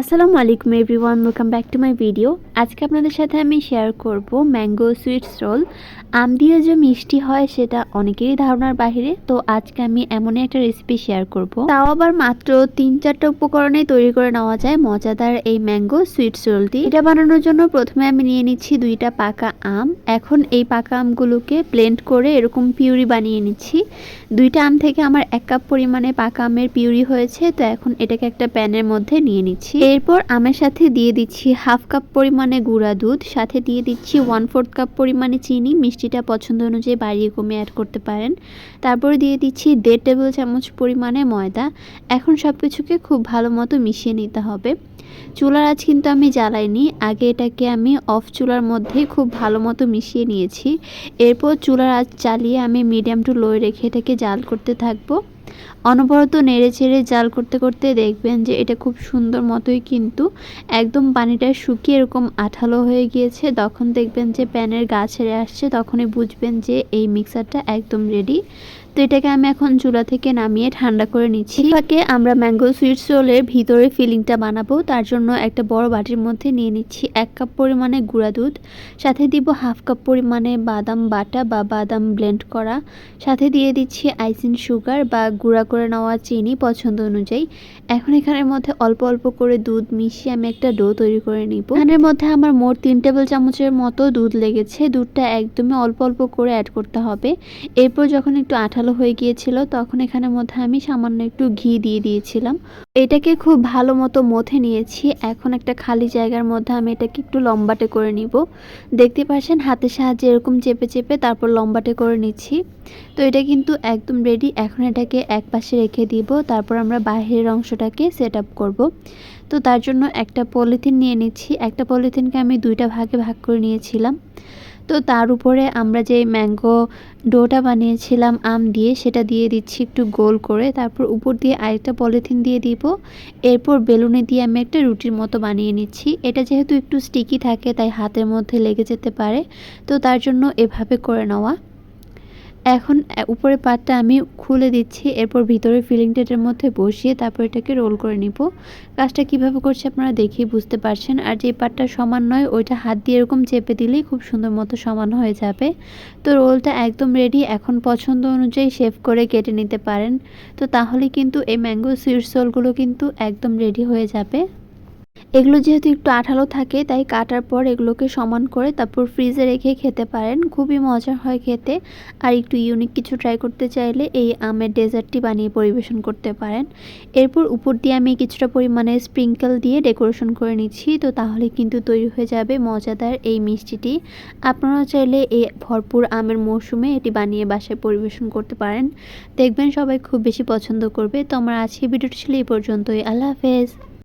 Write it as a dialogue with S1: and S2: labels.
S1: আসসালামু আলাইকুম everyone welcome back to my video আজকে আপনাদের সাথে আমি শেয়ার করব ম্যাঙ্গো সুইটস রোল আম দিয়ে যে মিষ্টি হয় সেটা অনেকেরই ধারণার বাইরে তো আজকে আমি এমনই একটা রেসিপি শেয়ার করব। তাও আবার মাত্র তিন চারটা উপকরণে তৈরি করে নেওয়া যায় মজাদার এই ম্যাঙ্গো সুইটস রোলটি এটা বানানোর জন্য প্রথমে আমি নিয়ে নিচ্ছি দুইটা পাকা আম। এখন এই পাকা আমগুলোকে ব্লেন্ড করে এরকম পিউরি বানিয়ে নিচ্ছি। দুইটা আম থেকে আমার এক কাপ পরিমাণে পাকা আমের পিউরি হয়েছে, তো এখন এটাকে একটা প্যানের মধ্যে নিয়ে নিচ্ছি। এরপর আমের সাথে দিয়ে দিচ্ছি হাফ কাপ পরিমাণে গুঁড়া দুধ, সাথে দিয়ে দিচ্ছি ওয়ান ফোর্থ কাপ পরিমাণে চিনি, মিষ্টিটা পছন্দ অনুযায়ী বাড়িয়ে কমে অ্যাড করতে পারেন। তারপরে দিয়ে দিচ্ছি দেড় টেবিল চামচ পরিমাণে ময়দা। এখন সব কিছুকে খুব ভালো মতো মিশিয়ে নিতে হবে। চুলার আজ কিন্তু আমি জ্বালাইনি। আগে এটাকে আমি অফ চুলার মধ্যে খুব ভালো মতো মিশিয়ে নিয়েছি। এরপর চুলার আজ চালিয়ে আমি মিডিয়াম টু লোয়ে রেখে এটাকে জাল করতে থাকব। অনবরত নেড়ে ছেড়ে জাল করতে করতে দেখবেন যে এটা খুব সুন্দর মতোই কিন্তু একদম পানিটা শুকিয়ে এরকম আঠালো হয়ে গিয়েছে। তখন দেখবেন যে প্যানের গা ছেড়ে আসছে, তখনই বুঝবেন যে এই মিক্সারটা একদম রেডি তো এটাকে আমি এখন চুলা থেকে নামিয়ে ঠান্ডা করে নিচ্ছি। ফাঁকে আমরা ম্যাঙ্গো সুইটস রোলের ভিতরে ফিলিংটা বানাবো। তার জন্য একটা বড় বাটির মধ্যে নিয়ে নিচ্ছি এক কাপ পরিমাণে গুঁড়া দুধ। সাথে দিব হাফ কাপ পরিমাণে বাদাম বাটা বা বাদাম ব্লেন্ড করা। সাথে দিয়ে দিচ্ছি আইসিন সুগার বা গুঁড়া করে নেওয়া চিনি পছন্দ অনুযায়ী। এখন এখানের মধ্যে অল্প অল্প করে দুধ মিশিয়ে আমি একটা ডো তৈরি করে নিব। এখানের মধ্যে আমার মোট তিন টেবিল চামচের মতো দুধ লেগেছে। দুধটা একদমই অল্প অল্প করে অ্যাড করতে হবে। এরপর যখন একটু আঠালো হয়ে গিয়েছিল, তখন এখানের মধ্যে আমি সামান্য একটু ঘি দিয়ে দিয়েছিলাম। এটাকে খুব ভালো মতো মথে নিয়েছি। এখন একটা খালি জায়গার মধ্যে আমি এটাকে একটু লম্বাটে করে নিব। দেখতে পাচ্ছেন হাতের সাহায্যে এরকম চেপে চেপে তারপর লম্বাটে করে নিচ্ছি। তো এটা কিন্তু একদম রেডি এখন এটাকে এক পাশে রেখে দিব। তারপর আমরা বাহিরের অংশটাকে সেট আপ করব। তো তার জন্য একটা পলিথিন নিয়ে নিচ্ছি। একটা পলিথিনকে আমি দুইটা ভাগে ভাগ করে নিয়েছিলাম। তো তার উপরে আমরা যে ম্যাঙ্গো ডোটা বানিয়েছিলাম আম দিয়ে, সেটা দিয়ে দিচ্ছি একটু গোল করে। তারপর উপর দিয়ে আরেকটা পলিথিন দিয়ে দিব। এরপর বেলুনে দিয়ে আমি একটা রুটির মতো বানিয়ে নিচ্ছি। এটা যেহেতু একটু স্টিকি থাকে, তাই হাতের মধ্যে লেগে যেতে পারে। তো তার জন্য এভাবে করে নেওয়া। এখন উপরে পাটটা আমি খুলে দিচ্ছি, এরপর ভিতরে ফিলিং টেটের মধ্যে বসিয়ে তারপর এটাকে রোল করে নিব। কাজটা কীভাবে করছে আপনারা দেখেই বুঝতে পারছেন, আর যে পাটটা সমান নয়, ওইটা হাত দিয়ে এরকম চেপে দিলেই খুব সুন্দর মতো সমান হয়ে যাবে। তো রোলটা একদম রেডি, এখন পছন্দ অনুযায়ী শেভ করে কেটে নিতে পারেন। তো তাহলে কিন্তু এই ম্যাঙ্গো সুইটস রোলগুলো কিন্তু একদম রেডি হয়ে যাবে। এগুলো যেহেতু একটু আঠালো থাকে, তাই কাটার পর এগুলোকে সমান করে তারপর ফ্রিজে রেখে খেতে পারেন। খুবই মজা হয় খেতে। আর একটু ইউনিক কিছু ট্রাই করতে চাইলে এই আমের ডেজার্টটি বানিয়ে পরিবেশন করতে পারেন। এরপর উপর দিয়ে আমি কিছুটা পরিমাণে স্প্রিঙ্কেল দিয়ে ডেকোরেশন করে নিচ্ছি, তো তাহলে কিন্তু তৈরি হয়ে যাবে মজাদার এই মিষ্টিটি। আপনারা চাইলে এই ভরপুর আমের মৌসুমে এটি বানিয়ে বাসায় পরিবেশন করতে পারেন। দেখবেন সবাই খুব বেশি পছন্দ করবে। তো আমার আজকে ভিডিওটি ছিল এই পর্যন্তই। আল্লাহ হাফেজ।